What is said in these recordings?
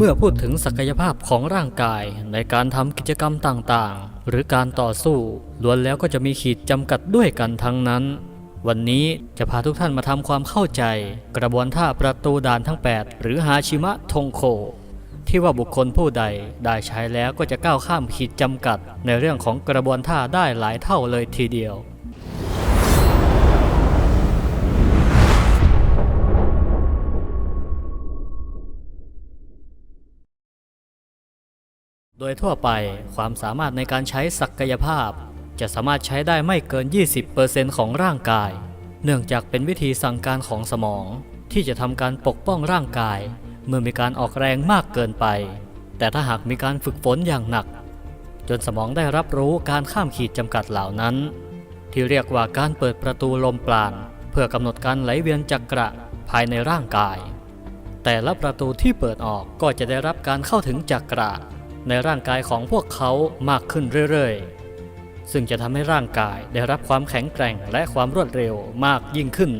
เมื่อพูดถึงศักยภาพของร่างกายในการทำกิจกรรมต่างๆ หรือการต่อสู้ล้วนแล้วก็จะมีขีดจำกัดด้วยกันทั้งนั้น วันนี้จะพาทุกท่านมาทำความเข้าใจ กระบวนท่าประตูด่านทั้ง 8 หรือฮาชิมะทงโค ที่ว่าบุคคลผู้ใดได้ใช้แล้วก็จะก้าวข้ามขีดจำกัด ในเรื่องของกระบวนท่าได้หลายเท่าเลยทีเดียว โดยทั่วไปความสามารถในการใช้ศักยภาพ จะสามารถใช้ได้ไม่เกิน 20%ของร่างกาย เนื่องจากเป็นวิธีสั่งการของสมอง ที่จะทำการปกป้องร่างกาย เมื่อมีการออกแรงมากเกินไป แต่ถ้าหากมีการฝึกฝนอย่างหนัก จนสมองได้รับรู้การข้ามขีดจำกัดเหล่านั้น ที่เรียกว่าการเปิดประตูลมปราณเพื่อกำหนดการไหลเวียนจักระภายในร่างกาย แต่ละประตูที่เปิดออกก็จะได้รับการเข้าถึงจักระ ในร่างกายของพวกเขามากขึ้นเรื่อยๆ ซึ่งจะทำให้ร่างกายได้รับความแข็งแกร่งและความรวดเร็วมากยิ่งขึ้น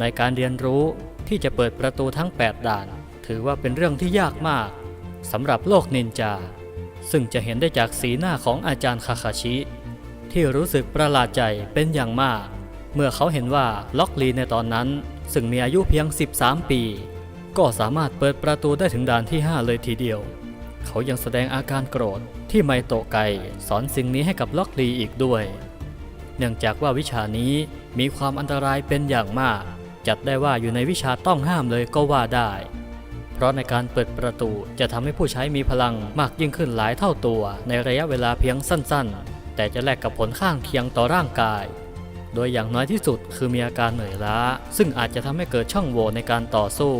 ในการเรียนรู้ที่จะเปิดประตูทั้ง 8 ด่าน ถือว่าเป็นเรื่องที่ยากมากสำหรับโลกนินจา ซึ่งจะเห็นได้จากสีหน้าของอาจารย์คาคาชิ ที่รู้สึกประหลาดใจเป็นอย่างมาก เมื่อเขาเห็นว่าล็อกลีในตอนนั้น ซึ่งมีอายุเพียง 13 ปี ก็สามารถเปิดประตูได้ถึงด่านที่ 5 เลยทีเดียว เขายังแสดงอาการโกรธที่ไมโตะไกสอนสิ่งนี้ให้กับล็อกลีอีกด้วย เนื่องจากว่าวิชานี้มีความอันตรายเป็นอย่างมาก จัดได้ว่าอยู่ในวิชาต้องห้ามเลยก็ว่าได้ เพราะในการเปิดประตูจะทำให้ผู้ใช้มีพลังมากยิ่งขึ้นหลายเท่าตัว ในระยะเวลาเพียงสั้นๆ แต่จะแลกกับผลข้างเคียงต่อร่างกาย โดยอย่างน้อยที่สุดคือมีอาการเหนื่อยล้า ซึ่งอาจจะทำให้เกิดช่องโหว่ในการต่อสู้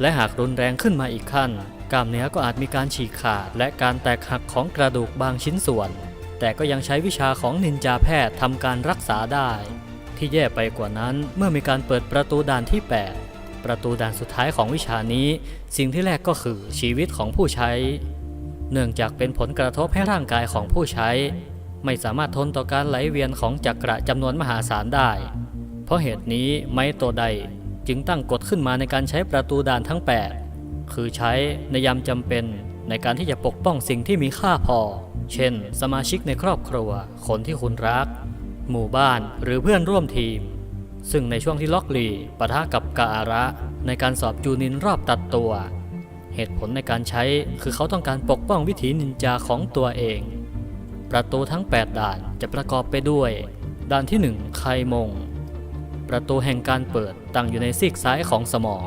และหากรุนแรงขึ้นมาอีกขั้น กล้ามเนื้อก็อาจมีการฉีกขาด และการแตกหักของกระดูกบางชิ้นส่วน แต่ก็ยังใช้วิชาของนินจาแพทย์ทำการรักษาได้ ที่แย่ไปกว่านั้นเมื่อมีการเปิดประตูด่านที่ 8 ประตูด่านสุดท้ายของวิชานี้ สิ่งที่แรกก็คือชีวิตของผู้ใช้ เนื่องจากเป็นผลกระทบให้ร่างกายของผู้ใช้ ไม่สามารถทนต่อการไหลเวียนของจักระจำนวนมหาศาลได้ เพราะเหตุนี้ไมโตไดจึงตั้งกฎขึ้นมาในการใช้ประตูด่านทั้ง 8 คือใช้ในยามจำเป็นในการที่จะปกป้องสิ่งที่มีค่าพอ เช่น สมาชิกในครอบครัว คนที่คุณรัก หมู่บ้านหรือเพื่อนร่วมทีม ซึ่งในช่วงที่ล็อกลีปะทะกับกาอาระ ในการสอบจูนินรอบตัดตัว เหตุผลในการใช้คือเขาต้องการปกป้องวิถีนินจาของตัวเอง ประตูทั้ง 8 ด่านจะประกอบไปด้วย ด่านที่ 1 ไคมง ประตูแห่งการเปิดตั้งอยู่ในซีกซ้ายของสมอง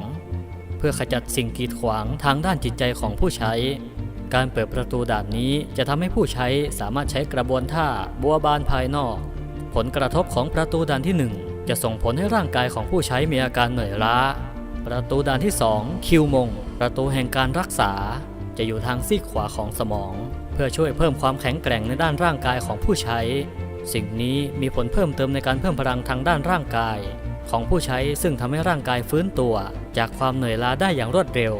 พื่อขจัดสิ่งกีดขวางทางด้านจิตใจของผู้ใช้ การเปิดประตูด่านนี้จะทำให้ผู้ใช้สามารถใช้กระบวนท่าบัวบานภายนอก ผลกระทบของประตูด่านที่ 1 จะส่งผลให้ร่างกายของผู้ใช้มีอาการเหนื่อยล้า ประตูด่านที่ 2 คิวมง ประตูแห่งการรักษา จะอยู่ทางซีกขวาของสมอง เพื่อช่วยเพิ่มความแข็งแกร่งในด้านร่างกายของผู้ใช้ สิ่งนี้มีผลเพิ่มเติมในการเพิ่มพลังทางด้านร่างกาย ของผู้ใช้ซึ่งทำให้ร่างกายฟื้นตัวจากความเหนื่อยล้าได้อย่างรวดเร็ว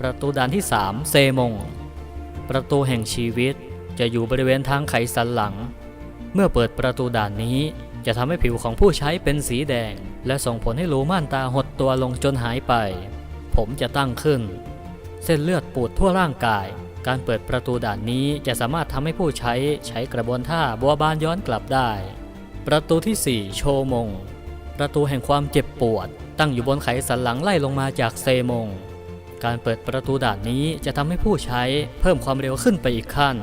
ประตูด่านที่ 3 เซมง ประตูแห่งชีวิตจะอยู่บริเวณทางไขสันหลัง เมื่อเปิดประตูด่านนี้จะทำให้ผิวของผู้ใช้เป็นสีแดง และส่งผลให้รูม่านตาหดตัวลงจนหายไป ผมจะตั้งขึ้น เส้นเลือดปูดทั่วร่างกาย การเปิดประตูด่านนี้จะสามารถทำให้ผู้ใช้ใช้กระบวนท่าบัวบานย้อนกลับได้ ประตูที่ 4 โชมง ประตูแห่งความเจ็บปวด ตั้งอยู่บนไขสันหลังไล่ลงมาจากเซมง การเปิดประตูด่านนี้จะทำให้ผู้ใช้เพิ่มความเร็วขึ้นไปอีกขั้น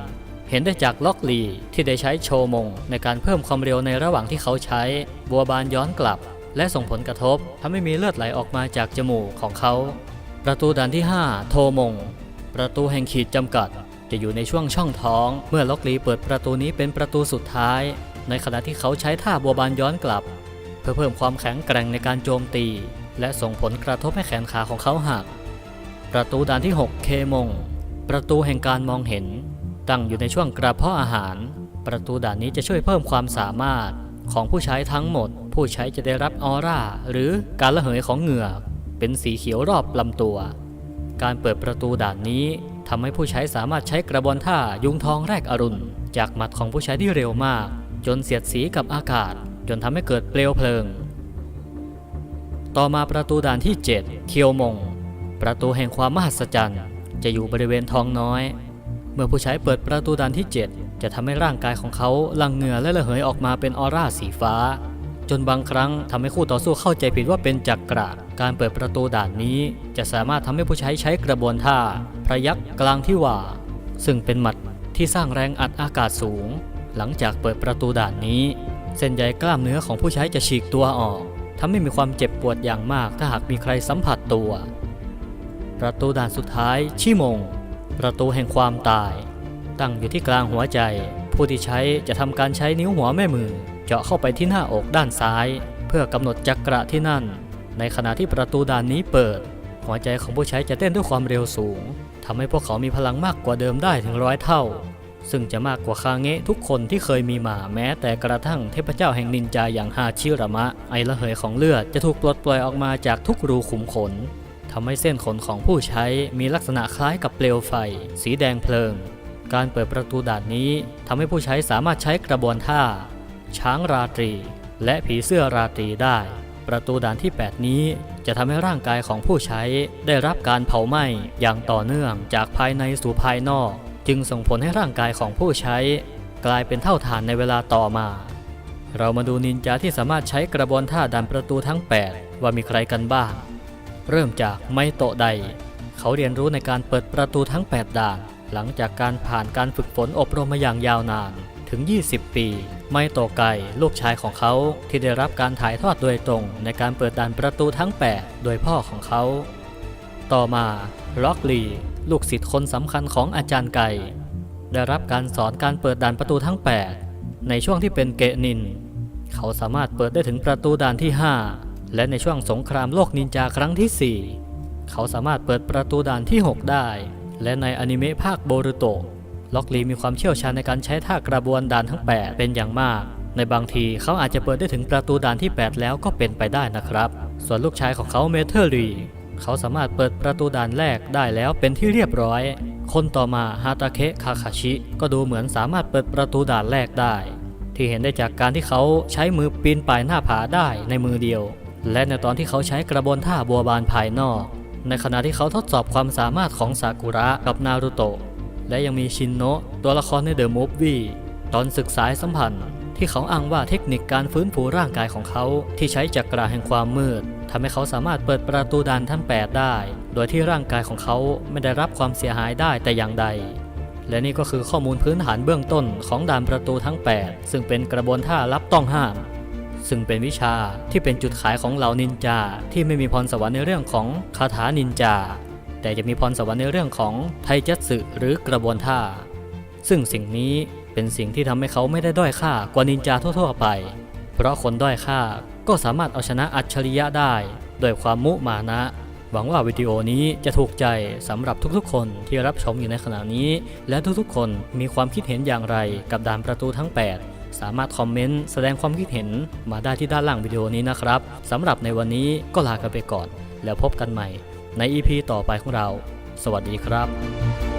เห็นได้จากล็อกลีที่ได้ใช้โชมง ในการเพิ่มความเร็วในระหว่างที่เขาใช้ บัวบานย้อนกลับ และส่งผลกระทบทำให้มีเลือดไหลออกมาจากจมูกของเขา ประตูด่านที่ 5 โทมง ประตูแห่งขีดจำกัด จะอยู่ในช่วงช่องท้อง เมื่อล็อกลีเปิดประตูนี้เป็นประตูสุดท้าย ในขณะที่เขาใช้ท่าบัวบานย้อนกลับ เพื่อเพิ่มความแข็งแกร่งในการโจมตี และส่งผลกระทบให้แขนขาของเขาหัก ประตูด่านที่ 6 เคมง ประตูแห่งการมองเห็น ตั้งอยู่ในช่วงกระเพาะอาหาร ประตูด่านนี้จะช่วยเพิ่มความสามารถของผู้ใช้ทั้งหมด ผู้ใช้จะได้รับออร่า หรือการระเหยของเหงื่อเป็นสีเขียวรอบลำตัว การเปิดประตูด่านนี้ทำให้ผู้ใช้สามารถใช้กระบวนท่ายุงทองแรกอรุณ จากหมัดของผู้ใช้ที่เร็วมาก จนเสียดสีกับอากาศ จนทำให้เกิดเปลวเพลิง ต่อมาประตูด่านที่ 7 เคียวมง ประตูแห่งความมหัศจรรย์ จะอยู่บริเวณท้องน้อย เมื่อผู้ใช้เปิดประตูด่านที่ 7 จะทำให้ร่างกายของเขาหลั่งเหงื่อและระเหยออกมาเป็นออร่าสีฟ้า จนบางครั้งทำให้คู่ต่อสู้เข้าใจผิดว่าเป็นจักรกระการเปิดประตูด่านนี้ จะสามารถทำให้ผู้ใช้ใช้กระบวนท่า พระยักษ์กลางที่ว่า ซึ่งเป็นหมัดที่สร้างแรงอัดอากาศสูง หลังจากเปิดประตูด่านนี้ เส้นใยกล้ามเนื้อของผู้ใช้จะฉีกตัวออกทำให้มีความเจ็บปวดอย่างมากถ้าหากมีใครสัมผัสตัว ประตูด่านสุดท้าย ชิมง ประตูแห่งความตาย ตั้งอยู่ที่กลางหัวใจ ผู้ที่ใช้จะทำการใช้นิ้วหัวแม่มือ เจาะเข้าไปที่หน้าอกด้านซ้าย เพื่อกำหนดจักระที่นั่น ในขณะที่ประตูด่านนี้เปิด หัวใจของผู้ใช้จะเต้นด้วยความเร็วสูงทำให้พวกเขามีพลังมากกว่าเดิมได้ถึงร้อยเท่า ซึ่งจะมากกว่าคาเงะทุกคนที่เคยมีมาแม้แต่กระทั่งเทพเจ้าแห่งนินจาอย่างฮาชิรามะ ไอระเหยของเลือดจะถูกปลดปล่อยออกมาจากทุกรูขุมขนทำให้เส้นขนของผู้ใช้มีลักษณะคล้ายกับเปลวไฟ สีแดงเพลิง การเปิดประตูด่านนี้ทำให้ผู้ใช้สามารถใช้กระบวนท่า ช้างราตรี และผีเสื้อราตรีได้ ประตูด่านที่ 8 นี้จะทำให้ร่างกายของผู้ใช้ได้รับการเผาไหม้อย่างต่อเนื่องจากภายในสู่ภายนอก จึงส่งผลให้ร่างกายของผู้ใช้ กลายเป็นเท่าฐานในเวลาต่อมา เรามาดูนินจาที่สามารถใช้กระบวนท่าดันประตูทั้ง 8 ว่ามีใครกันบ้าง เริ่มจากไมโตะได เขาเรียนรู้ในการเปิดประตูทั้ง 8 ด่าน หลังจากการผ่านการฝึกฝนอบรมมาอย่างยาวนานถึง 20 ปี ไมโตะไกลูกชายของเขาที่ได้รับการถ่ายทอดโดยตรงในการเปิดด่านประตูทั้ง 8 โดยพ่อของเขา ต่อมา ล็อกลีลูกศิษย์คนสำคัญของอาจารย์ไก่ ได้รับการสอนการเปิดด่านประตูทั้ง 8 ในช่วงที่เป็นเกนิน เขาสามารถเปิดได้ถึงประตูด่านที่ 5 และในช่วงสงครามโลกนินจาครั้งที่ 4 เขาสามารถเปิดประตูด่านที่ 6 ได้ และในอนิเมะภาคโบรุโตะล็อกลีมีความเชี่ยวชาญในการใช้ท่ากระบวนด่านทั้ง 8 เป็นอย่างมาก ในบางทีเขาอาจจะเปิดได้ถึงประตูด่านที่ 8 แล้วก็เป็นไปได้นะครับ ส่วนลูกชายของเขาเมเทอร์ลี เขาสามารถเปิดประตูด่านแรกได้แล้วเป็นที่เรียบร้อย คนต่อมาฮาตาเคะคาคาชิ ก็ดูเหมือนสามารถเปิดประตูด่านแรกได้ ที่เห็นได้จากการที่เขาใช้มือปีนป่ายหน้าผาได้ในมือเดียว และในตอนที่เขาใช้กระบวนท่าบัวบานภายนอก ในขณะที่เขาทดสอบความสามารถของซากุระกับนารูโตะและยังมีชินโนะตัวละครในเดอะมูฟวี่ตอนศึกสาสัมพันธ์ ที่เขาอ้างว่าเทคนิคการฟื้นฟูร่างกายของเขา ที่ใช้จักราแห่งความมืดทำให้เขาสามารถเปิดประตูด่านทั้ง 8 ได้ โดยที่ร่างกายของเขาไม่ได้รับความเสียหายได้แต่อย่างใด และนี่ก็คือข้อมูลพื้นฐานเบื้องต้นของด่านประตูทั้ง 8 ซึ่งเป็นกระบวนท่าลับต้องห้าม ซึ่งเป็นวิชาที่เป็นจุดขายของเหล่านินจาที่ไม่มีพรสวรรค์ในเรื่องของคาถานินจา แต่จะมีพรสวรรค์ในเรื่องของไทจัตสึหรือกระบวนท่า ซึ่งสิ่งนี้ เป็นสิ่งที่ทำให้เขาไม่ได้ด้อยค่ากว่านินจาทั่วๆไป เพราะคนด้อยค่าก็สามารถเอาชนะอัจฉริยะได้ด้วยความมุมานะ หวังว่าวิดีโอนี้จะถูกใจสำหรับทุกๆ คนที่รับชมอยู่ในขณะนี้ และทุกๆ คนมีความคิดเห็นอย่างไรกับด่านประตูทั้ง 8 สามารถคอมเมนต์แสดงความคิดเห็นมาได้ที่ด้านล่างวิดีโอนี้นะครับสำหรับในวันนี้ก็ลากันไปก่อน แล้วพบกันใหม่ใน EP ต่อไปของเรา สวัสดีครับ